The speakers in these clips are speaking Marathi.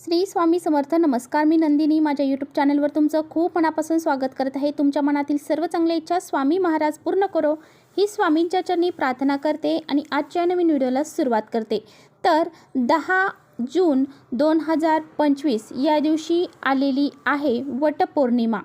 श्री स्वामी समर्थ नमस्कार. मी नंदिनी. माझ्या यूट्यूब चॅनलवर तुमचं खूप मनापासून स्वागत करत आहे. तुमच्या मनातील सर्व चांगल्या इच्छा स्वामी महाराज पूर्ण करो. ही स्वामींच्या चरणी प्रार्थना करते आणि आजच्या नवीन व्हिडिओला सुरुवात करते. तर दहा जून दोन हजार पंचवीस या दिवशी आलेली आहे वटपौर्णिमा.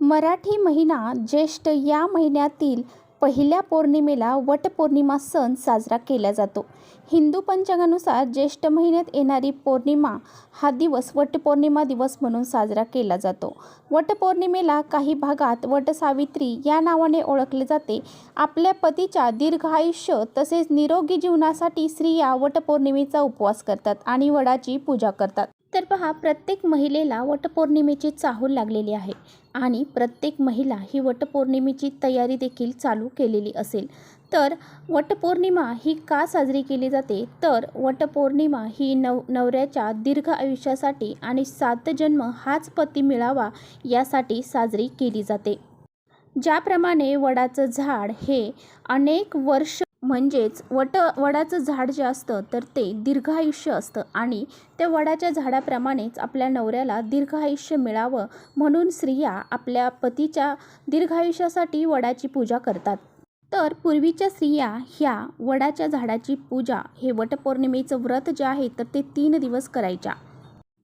मराठी महिना ज्येष्ठ या महिन्यातील पहिल्या पौर्णिमेला वटपौर्णिमा सण साजरा केला जातो. हिंदू पंचांगानुसार ज्येष्ठ महिन्यात येणारी पौर्णिमा हा दिवस वटपौर्णिमा दिवस म्हणून साजरा केला जातो. वटपौर्णिमेला काही भागात वटसावित्री या नावाने ओळखले जाते. आपल्या पतीच्या दीर्घ आयुष्य तसेच निरोगी जीवनासाठी स्त्रिया वटपौर्णिमेचा उपवास करतात आणि वडाची पूजा करतात. तर पहा प्रत्येक महिलेला वटपौर्णिमेची चाहूल लागलेली आहे. आणि प्रत्येक महिला ही वटपौर्णिमेची तयारी देखील चालू केलेली असेल. तर वटपौर्णिमा ही का साजरी केली जाते? तर वटपौर्णिमा ही नव नवऱ्याच्या दीर्घ आयुष्यासाठी आणि सात जन्म हाच पती मिळावा यासाठी साजरी केली जाते. ज्याप्रमाणे वडाचं झाड हे अनेक वर्ष म्हणजेच वट वडाचं झाड जे असतं तर ते दीर्घायुष्य असतं. आणि त्या वडाच्या झाडाप्रमाणेच आपल्या नवऱ्याला दीर्घायुष्य मिळावं म्हणून स्त्रिया आपल्या पतीच्या दीर्घायुष्यासाठी वडाची पूजा करतात. तर पूर्वीच्या स्त्रिया ह्या वडाच्या झाडाची पूजा हे वटपौर्णिमेचं व्रत जे आहे तर ते तीन दिवस करायच्या.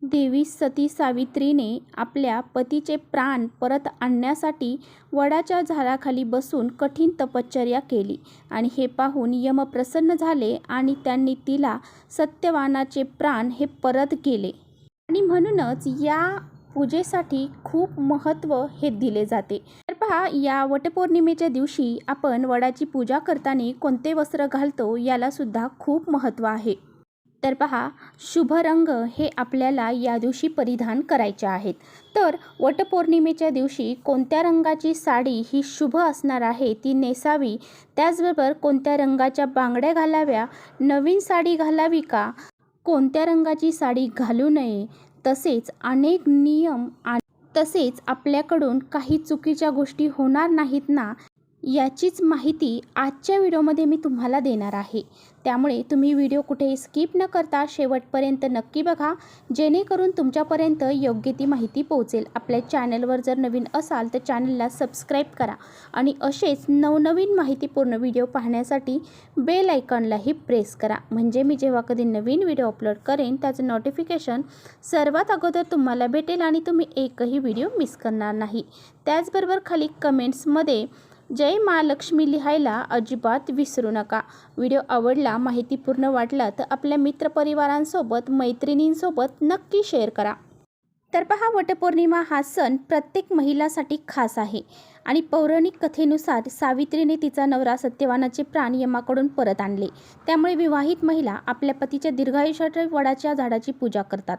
देवी सती सावित्रीने आपल्या पतीचे प्राण परत आणण्यासाठी वडाच्या झाडाखाली बसून कठीण तपश्चर्या केली आणि हे पाहून यम प्रसन्न झाले आणि त्यांनी तिला सत्यवानाचे प्राण हे परत केले. आणि म्हणूनच या पूजेसाठी खूप महत्त्व हे दिले जाते. तर पहा या वटपौर्णिमेच्या दिवशी आपण वडाची पूजा करताना कोणते वस्त्र घालतो यालासुद्धा खूप महत्त्व आहे. तर पहा शुभ रंग हे आपल्याला या दिवशी परिधान करायचे आहेत. तर वटपौर्णिमेच्या दिवशी कोणत्या रंगाची साडी ही शुभ असणार आहे ती नेसावी? त्याचबरोबर कोणत्या रंगाच्या बांगड्या घालाव्या? नवीन साडी घालावी का? कोणत्या रंगाची साडी घालू नये? तसेच अनेक नियम आणि तसेच आपल्याकडून काही चुकीच्या गोष्टी होणार नाहीत ना? याचीच माहिती आजच्या व्हिडिओमध्ये मी तुम्हाला देणार आहे. त्यामुळे तुम्ही व्हिडिओ कुठेही स्किप न करता शेवटपर्यंत नक्की बघा जेणेकरून तुमच्यापर्यंत योग्य ती माहिती पोहोचेल. आपल्या चॅनलवर जर नवीन असाल तर चॅनलला सबस्क्राईब करा आणि असेच नवनवीन माहितीपूर्ण व्हिडिओ पाहण्यासाठी बेल आयकॉनलाही प्रेस करा. म्हणजे मी जेव्हा कधी नवीन व्हिडिओ अपलोड करेन त्याचं नोटिफिकेशन सर्वात अगोदर तुम्हाला भेटेल आणि तुम्ही एकही व्हिडिओ मिस करणार नाही. त्याचबरोबर खाली कमेंट्समध्ये जय महालक्ष्मी लिहायला अजिबात विसरू नका. व्हिडिओ आवडला माहितीपूर्ण वाटला तर आपल्या मित्रपरिवारांसोबत मैत्रिणींसोबत नक्की शेअर करा. तर पहा वटपौर्णिमा हा सण प्रत्येक महिलासाठी खास आहे आणि पौराणिक कथेनुसार सावित्रीने तिचा नवरा सत्यवानाचे प्राण यमाकडून परत आणले. त्यामुळे विवाहित महिला आपल्या पतीच्या दीर्घायुष्याच्या वडाच्या झाडाची पूजा करतात.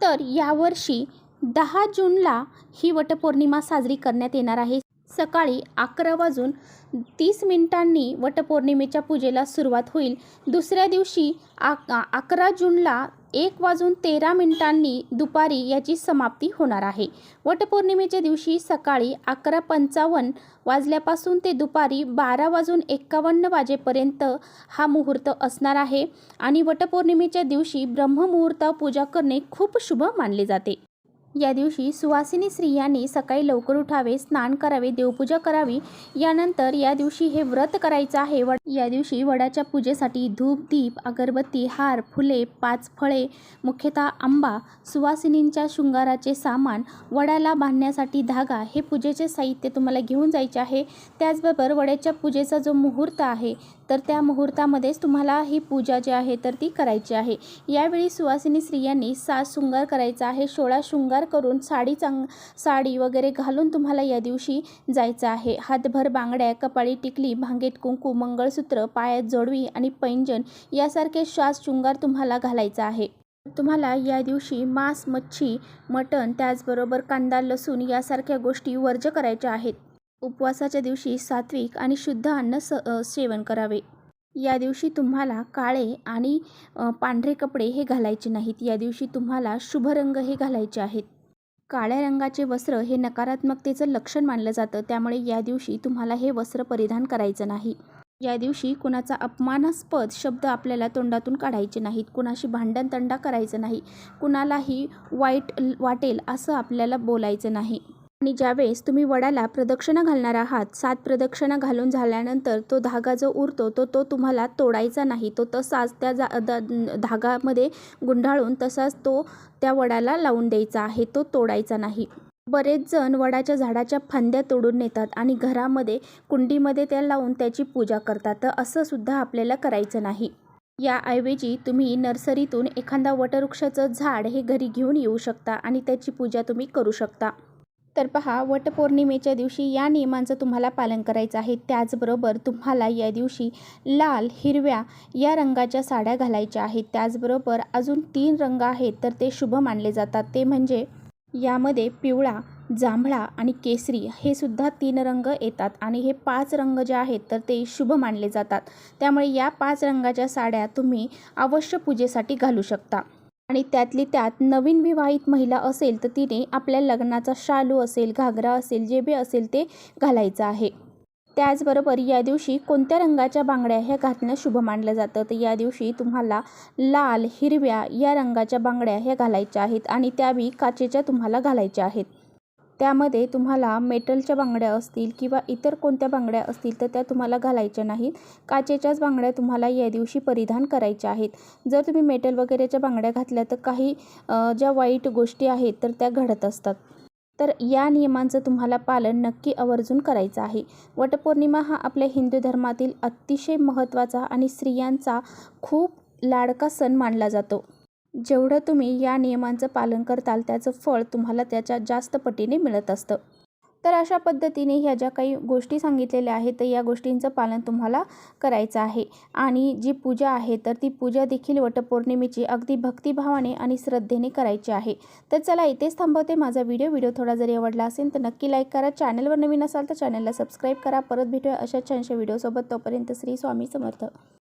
तर यावर्षी दहा जूनला ही वटपौर्णिमा साजरी करण्यात येणार आहे. सकाळी अकरा वाजून तीस मिनिटांनी वटपौर्णिमेच्या पूजेला सुरुवात होईल. दुसऱ्या दिवशी आक अकरा जूनला एक वाजून तेरा मिनिटांनी दुपारी याची समाप्ती होणार आहे. वटपौर्णिमेच्या दिवशी सकाळी अकरा पंचावन्न वाजल्यापासून ते दुपारी बारा वाजून एक्कावन्न वाजेपर्यंत हा मुहूर्त असणार आहे आणि वटपौर्णिमेच्या दिवशी ब्रह्ममुहूर्त पूजा करणे खूप शुभ मानले जाते. या दिवशी सुवासिनी स्त्रियांनी सकाळी लवकर उठावे स्नान करावे देवपूजा करावी. यानंतर या दिवशी हे व्रत करायचं आहे. वड या दिवशी वडाच्या पूजेसाठी धूप दीप अगरबत्ती हार फुले पाच फळे मुख्यतः आंबा सुवासिनींच्या शृंगाराचे सामान वडाला बांधण्यासाठी धागा हे पूजेचे साहित्य तुम्हाला घेऊन जायचे आहे. त्याचबरोबर वड्याच्या पूजेचा जो मुहूर्त आहे तर त्या मुहूर्तामध्येच तुम्हाला ही पूजा जी आहे तर ती करायची आहे. यावेळी सुवासिनी स्त्रियांनी सात शृंगार करायचा आहे. सोळा शृंगार करून साडी चांग साडी वगैरे घालून तुम्हाला या दिवशी जायचं आहे. हातभर बांगड्या कपाळी टिकली भांगेत कुंकू मंगळसूत्र पायात जोडवी आणि पैंजण यासारखे श्वास शृंगार तुम्हाला घालायचा आहे. तुम्हाला या दिवशी मांस मच्छी मटण त्याचबरोबर कांदा लसूण यासारख्या गोष्टी वर्ज करायच्या आहेत. उपवासाच्या दिवशी सात्विक आणि शुद्ध अन्न स सेवन करावे. या दिवशी तुम्हाला काळे आणि पांढरे कपडे हे घालायचे नाहीत. या दिवशी तुम्हाला शुभ रंग हे घालायचे आहेत. काळ्या रंगाचे वस्त्र हे नकारात्मकतेचं लक्षण मानलं जातं. त्यामुळे या दिवशी तुम्हाला हे वस्त्र परिधान करायचं नाही. या दिवशी कुणाचा अपमानास्पद शब्द आपल्याला तोंडातून काढायचे नाहीत. कुणाशी भांडण तंडा करायचं नाही. कुणालाही वाईट वाटेल असं आपल्याला बोलायचं नाही. आणि ज्यावेळेस तुम्ही वडाला प्रदक्षिणा घालणार आहात सात प्रदक्षिणा घालून झाल्यानंतर तो धागा जो उरतो तो तो तुम्हाला तोडायचा नाही. तो तसाच त्या जा द धागामध्ये गुंडाळून तसाच तो त्या वडाला लावून द्यायचा आहे. तो तोडायचा नाही. बरेच जण वडाच्या झाडाच्या फांद्या तोडून नेतात आणि घरामध्ये कुंडीमध्ये त्या लावून त्याची पूजा करतात. तर असं सुद्धा आपल्याला करायचं नाही. याऐवजी तुम्ही नर्सरीतून एखादा वटवृक्षाचं झाड हे घरी घेऊन येऊ शकता आणि त्याची पूजा तुम्ही करू शकता. तर पहा वटपौर्णिमेच्या दिवशी या नियमांचं तुम्हाला पालन करायचं आहे. त्याचबरोबर तुम्हाला या दिवशी लाल हिरव्या या रंगाच्या साड्या घालायच्या आहेत. त्याचबरोबर अजून तीन रंग आहेत तर ते शुभ मानले जातात. ते म्हणजे यामध्ये पिवळा जांभळा आणि केसरी हे सुद्धा तीन रंग येतात आणि हे पाच रंग जे आहेत तर ते शुभ मानले जातात. त्यामुळे या पाच रंगाच्या साड्या तुम्ही अवश्य पूजेसाठी घालू शकता. आणि त्यातली त्यात नवीन विवाहित महिला असेल तर तिने आपल्या लग्नाचा शालू असेल घागरा असेल जे बी असेल ते घालायचं आहे. त्याचबरोबर या दिवशी कोणत्या रंगाच्या बांगड्या ह्या घातणं शुभ मानलं जातं? तर या दिवशी तुम्हाला लाल हिरव्या या रंगाच्या बांगड्या ह्या घालायच्या आहेत आणि त्या बी काचेच्या तुम्हाला घालायच्या आहेत. त्यामध्ये तुम्हाला मेटलच्या बांगड्या असतील किंवा इतर कोणत्या बांगड्या असतील तर त्या तुम्हाला घालायच्या नाहीत. काचेच्याच बांगड्या तुम्हाला या दिवशी परिधान करायच्या आहेत. जर तुम्ही मेटल वगैरेच्या बांगड्या घातल्या तर काही ज्या वाईट गोष्टी आहेत तर त्या घडत असतात. तर या नियमांचं तुम्हाला पालन नक्की आवर्जून करायचं आहे. वटपौर्णिमा हा आपल्या हिंदू धर्मातील अतिशय महत्त्वाचा आणि स्त्रियांचा खूप लाडका सण मानला जातो. जेवढं तुम्ही या नियमांचं पालन करताल त्याचं फळ तुम्हाला त्याच्या जास्त पटीने मिळत असतं. तर अशा पद्धतीने ह्या ज्या काही गोष्टी सांगितलेल्या आहेत तर या गोष्टींचं पालन तुम्हाला करायचं आहे. आणि जी पूजा आहे तर ती पूजा देखील वटपौर्णिमेची अगदी भक्तिभावाने आणि श्रद्धेने करायची आहे. तर चला इथेच थांबवते माझा व्हिडिओ. व्हिडिओ थोडा जरी आवडला असेल तर नक्की लाईक करा. चॅनलवर नवीन असाल तर चॅनलला सबस्क्राईब करा. परत भेटूया अशा छानशा व्हिडिओसोबत. तोपर्यंत श्री स्वामी समर्थ.